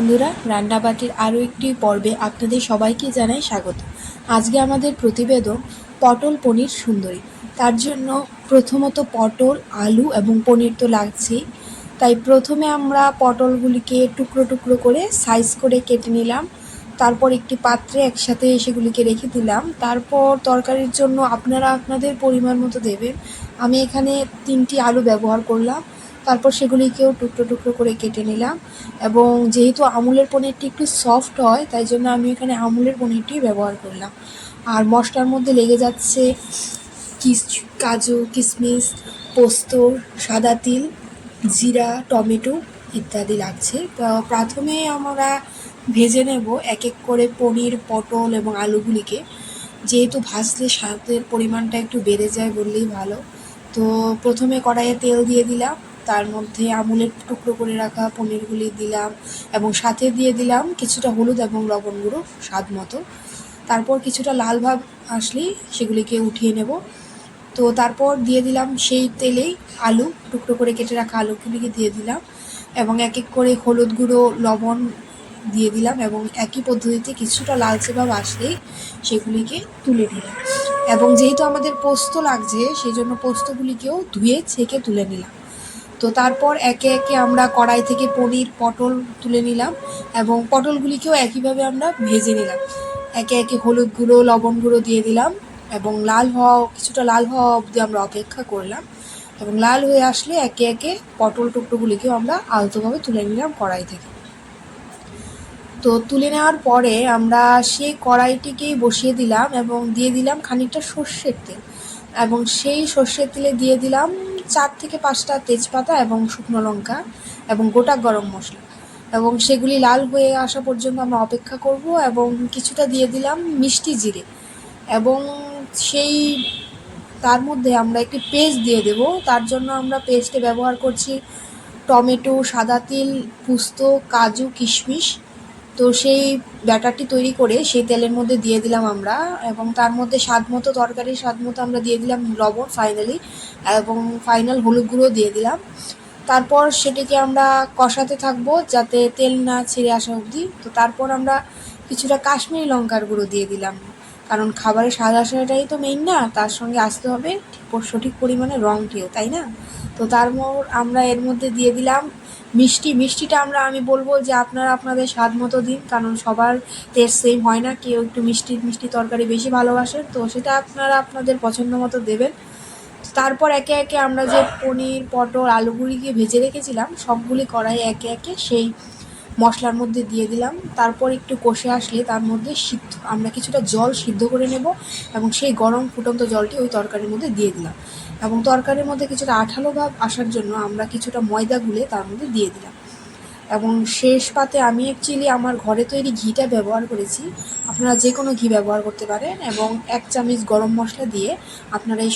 বন্ধুরা, রান্নাবাটির আরও একটি পর্বে আপনাদের সবাইকে জানাই স্বাগত। আজকে আমাদের প্রতিবেদন পটল পনির সুন্দরী। তার জন্য প্রথমত পটল, আলু এবং পনির তো লাগছেই। তাই প্রথমে আমরা পটলগুলিকে টুকরো টুকরো করে সাইজ করে কেটে নিলাম। তারপর একটি পাত্রে একসাথে সেগুলিকে রেখে দিলাম। তারপর তরকারির জন্য আপনারা আপনাদের পরিমাণ মতো দেবেন। আমি এখানে তিনটি আলু ব্যবহার করলাম। তারপর সেগুলিকেও টুকরো টুকরো করে কেটে নিলাম। এবং যেহেতু আমুলের পনিরটি একটু সফট হয়, তাই জন্য আমি এখানে আমুলের পনিরটি ব্যবহার করলাম। আর মশলার মধ্যে লেগে যাচ্ছে কিস, কাজু কিশমিশ পোস্ত, সাদা তিল, জিরা, টমেটো ইত্যাদি লাগছে। তো প্রথমে আমরা ভেজে নেব এক এক করে পনির, পটল এবং আলুগুলিকে। যেহেতু ভাজলে স্বাদের পরিমাণটা একটু বেড়ে যায় বললেই ভালো। তো প্রথমে কড়াইয়ে তেল দিয়ে দিলাম। তার মধ্যে আমুলের টুকরো করে রাখা পনিরগুলি দিলাম এবং সাথে দিয়ে দিলাম কিছুটা হলুদ এবং লবণ গুঁড়ো স্বাদ মতো। তারপর কিছুটা লাল ভাব আসলেই সেগুলিকে উঠিয়ে নেব। তো তারপর দিয়ে দিলাম সেই তেলেই আলু, টুকরো করে কেটে রাখা আলুগুলিকে দিয়ে দিলাম এবং এক এক করে হলুদ গুঁড়ো, লবণ দিয়ে দিলাম এবং একই পদ্ধতিতে কিছুটা লালচে ভাব আসলেই সেগুলিকে তুলে নিলাম। এবং যেহেতু আমাদের পোস্ত লাগছে, সেই জন্য পোস্তগুলিকেও ধুয়ে ছেঁকে তুলে নিলাম। তো তারপর একে একে আমরা কড়াই থেকে পনির, পটল তুলে নিলাম এবং পটলগুলিকেও একইভাবে আমরা ভেজে নিলাম। একে একে হলুদ গুঁড়ো, লবণ গুঁড়ো দিয়ে দিলাম এবং লাল হওয়া, কিছুটা লাল হওয়া অবধি আমরা অপেক্ষা করলাম এবং লাল হয়ে আসলে একে একে পটল টুকরোগুলিকেও আমরা আলতোভাবে তুলে নিলাম কড়াই থেকে। তো তুলে নেওয়ার পরে আমরা সেই কড়াইটিকেই বসিয়ে দিলাম এবং দিয়ে দিলাম খানিকটা সর্ষের তেল এবং সেই সর্ষের তেলে দিয়ে দিলাম চার থেকে পাঁচটা তেজপাতা এবং শুকনো লঙ্কা এবং গোটা গরম মশলা। এবং সেগুলি লাল হয়ে আসা পর্যন্ত আমরা অপেক্ষা করব এবং কিছুটা দিয়ে দিলাম মিষ্টি জিরে। এবং সেই, তার মধ্যে আমরা একটি পেস্ট দিয়ে দেব। তার জন্য আমরা পেস্টে ব্যবহার করছি টমেটো, সাদা তিল, পুস্ত, কাজু, কিশমিশ তো সেই ব্যাটারটি তৈরি করে সেই তেলের মধ্যে দিয়ে দিলাম আমরা এবং তার মধ্যে স্বাদ মতো তরকারি স্বাদ মতো আমরা দিয়ে দিলাম লবণ ফাইনালি এবং ফাইনাল হলুদ গুঁড়ো দিয়ে দিলাম। তারপর সেটিকে আমরা কষাতে থাকব যাতে তেল না ছিঁড়ে আসা অবধি। তো তারপর আমরা কিছুটা কাশ্মীরি লঙ্কার গুঁড়ো দিয়ে দিলাম। কারণ খাবারের স্বাদ আসাটাই তো মেইন না, তার সঙ্গে আসতে হবে ঠিক- সঠিক পরিমাণে রঙটিও তাই না? তো তারপর আমরা এর মধ্যে দিয়ে দিলাম মিষ্টি। মিষ্টিটা আমরা, আমি বলব যে আপনারা আপনাদের স্বাদ মতো দিন, কারণ সবার টেস্ট সেম হয় না। কেউ একটু মিষ্টি মিষ্টি তরকারি বেশি ভালোবাসেন তো সেটা আপনারা আপনাদের পছন্দ মতো দেবেন। তারপর একে একে আমরা যে পনির, পটল, আলুগুলিকে ভেজে রেখেছিলাম, সবগুলি কড়াই একে একে সেই মশলার মধ্যে দিয়ে দিলাম। তারপর একটু কষে আসলে তার মধ্যে সিদ্ধ, আমরা কিছুটা জল সিদ্ধ করে নেব এবং সেই গরম ফুটন্ত জলটি ওই তরকারির মধ্যে দিয়ে দিলাম। এবং তরকারির মধ্যে কিছুটা আঠালো ভাব আসার জন্য আমরা কিছুটা ময়দা গুলে তার মধ্যে দিয়ে দিলাম। এবং শেষ পাতে আমি অ্যাকচুয়ালি আমার ঘরে তৈরি ঘিটা ব্যবহার করেছি। আপনারা যে কোনো ঘি ব্যবহার করতে পারেন এবং এক চামচ গরম মশলা দিয়ে আপনারা এই